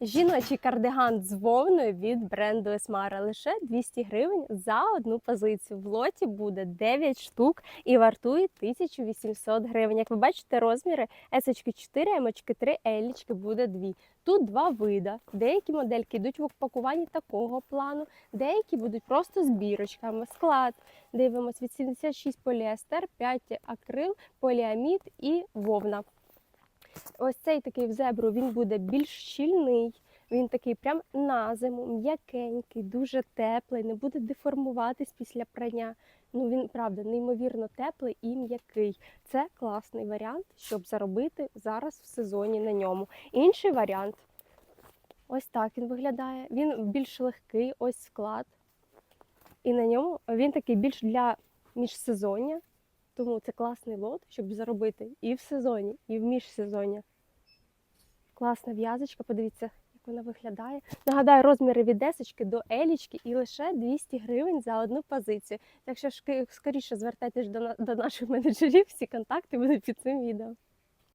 Жіночий кардиган з вовною від бренду Esmara лише 200 гривень за одну позицію. В лоті буде 9 штук і вартує 1800 гривень. Як ви бачите, розміри S 4, М 3, L буде 2. Тут два вида. Деякі модельки йдуть в упакуванні такого плану, деякі будуть просто з бірочками. Склад дивимось від 76 поліестер, 5 акрил, поліамід і вовна. Ось цей такий в зебру він буде більш щільний. Він такий прям на зиму, м'якенький, дуже теплий, не буде деформуватись після прання. Ну він правда неймовірно теплий і м'який. Це класний варіант, щоб заробити зараз в сезоні на ньому. Інший варіант ось так він виглядає. Він більш легкий, ось склад. І на ньому він такий більш для міжсезоння. Тому це класний лот, щоб заробити і в сезоні, і в міжсезоння. Класна в'язочка, подивіться, як вона виглядає. Нагадаю, розміри від десочки до елічки і лише 200 гривень за одну позицію. Так що скоріше звертайтесь до, наших менеджерів, всі контакти будуть під цим відео.